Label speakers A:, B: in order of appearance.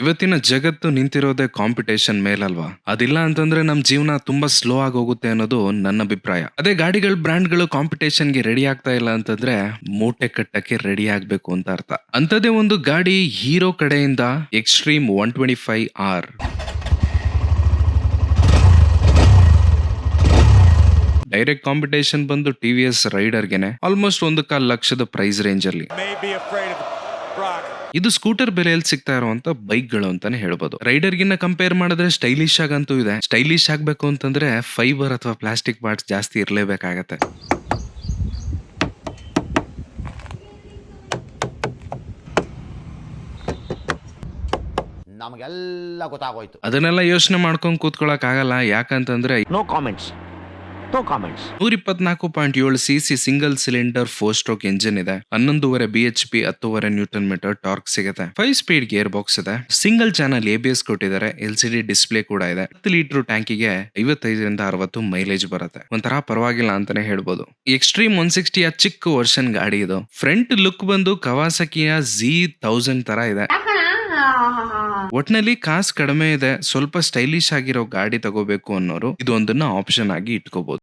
A: ಇವತ್ತಿನ ಜಗತ್ತು ನಿಂತಿರೋದೇ ಕಾಂಪಿಟೇಷನ್ ಮೇಲಲ್ವಾ? ಅದಿಲ್ಲ ಅಂತಂದ್ರೆ ನಮ್ ಜೀವನ ತುಂಬಾ ಸ್ಲೋ ಆಗಿ ಹೋಗುತ್ತೆ ಅನ್ನೋದು ನನ್ನ ಅಭಿಪ್ರಾಯ. ಅದೇ ಗಾಡಿಗಳ ಬ್ರ್ಯಾಂಡ್ಗಳು ಕಾಂಪಿಟೇಷನ್ಗೆ ರೆಡಿ ಆಗ್ತಾ ಇಲ್ಲ ಅಂತಂದ್ರೆ ಮೂಟೆ ಕಟ್ಟಕ್ಕೆ ರೆಡಿ ಆಗ್ಬೇಕು ಅಂತ ಅರ್ಥ. ಅಂತದೇ ಒಂದು ಗಾಡಿ ಹೀರೋ ಕಡೆಯಿಂದ Xtreme one twenty five R direct competition ಬಂದು ಟಿ ವಿ ಎಸ್ ರೈಡರ್ಗೆನೆ ಆಲ್ಮೋಸ್ಟ್ ಒಂದು ಕಾಲ್ ಲಕ್ಷದ ಪ್ರೈಸ್ ರೇಂಜ್ ಅಲ್ಲಿ. ಇದು ಸ್ಕೂಟರ್ ಬೆಲೆಯಲ್ಲಿ ಸಿಗ್ತಾ ಇರುವಂತ ಬೈಕ್ಗಳು ಅಂತಾನೆ ಹೇಳ್ಬೋದು. ರೈಡರ್ ಗಿನ್ನ ಕಂಪೇರ್ ಮಾಡಿದ್ರೆ ಸ್ಟೈಲಿಶ್ ಆಗಂತೂ ಇದೆ. ಸ್ಟೈಲಿಶ್ ಆಗ್ಬೇಕು ಅಂತಂದ್ರೆ ಫೈಬರ್ ಅಥವಾ ಪ್ಲಾಸ್ಟಿಕ್ ಪಾರ್ಟ್ಸ್ ಜಾಸ್ತಿ ಇರಲೇಬೇಕಾಗತ್ತೆ.
B: ನಮಗೆಲ್ಲ ಗೊತ್ತಾಗೋಯ್ತು.
A: ಅದನ್ನೆಲ್ಲ ಯೋಚನೆ ಮಾಡ್ಕೊಂಡು ಕೂತ್ಕೊಳಕ್ ಆಗಲ್ಲ ಯಾಕಂತಂದ್ರೆ
B: ನೋ ಕಾಮೆಂಟ್ಸ್ ನೋ ಕಾಮೆಂಟ್ಸ್
A: ನೂರ ಇಪ್ಪತ್ನಾಲ್ಕು ಪಾಯಿಂಟ್ ಏಳು C C single cylinder four stroke engine ಇದೆ. ಹನ್ನೊಂದುವರೆ ಬಿ ಎಚ್ ಪಿ ಹತ್ತುವರೆ ನ್ಯೂಟನ್ ಮೀಟರ್ ಟಾರ್ಕ್ ಸಿಗುತ್ತೆ. ಫೈವ್ ಸ್ಪೀಡ್ ಗೇರ್ ಬಾಕ್ಸ್ ಇದೆ. Single channel A B S ಕೊಟ್ಟಿದ್ದಾರೆ. ಎಲ್ ಸಿ ಡಿ ಡಿಸ್ಪ್ಲೇ ಕೂಡ ಇದೆ. ಹತ್ತು ಲೀಟರ್ ಟ್ಯಾಂಕಿಗೆ ಐವತ್ತೈದರಿಂದ ಅರವತ್ತು ಮೈಲೇಜ್ ಬರುತ್ತೆ. ಒಂಥರ ಪರವಾಗಿಲ್ಲ ಅಂತಾನೆ ಹೇಳ್ಬೋದು. ಎಕ್ಸ್ಟ್ರೀಮ್ ಒನ್ ಸಿಕ್ಸ್ಟಿಯ ಚಿಕ್ಕ ವರ್ಷನ್ ಗಾಡಿ ಇದು. ಫ್ರಂಟ್ ಲುಕ್ ಬಂದು ಕವಾಸಕಿಯ ಜಿ ತೌಸಂಡ್ ತರ ಇದೆ. ಒಟ್ನಲ್ಲಿ ಕಾಸ್ ಕಡಿಮೆ ಇದೆ. ಸ್ವಲ್ಪ ಸ್ಟೈಲಿಶ್ ಆಗಿರೋ ಗಾಡಿ ತಗೋಬೇಕು ಅನ್ನೋರು ಇದೊಂದನ್ನ ಆಪ್ಷನ್ ಆಗಿ ಇಟ್ಕೋಬಹುದು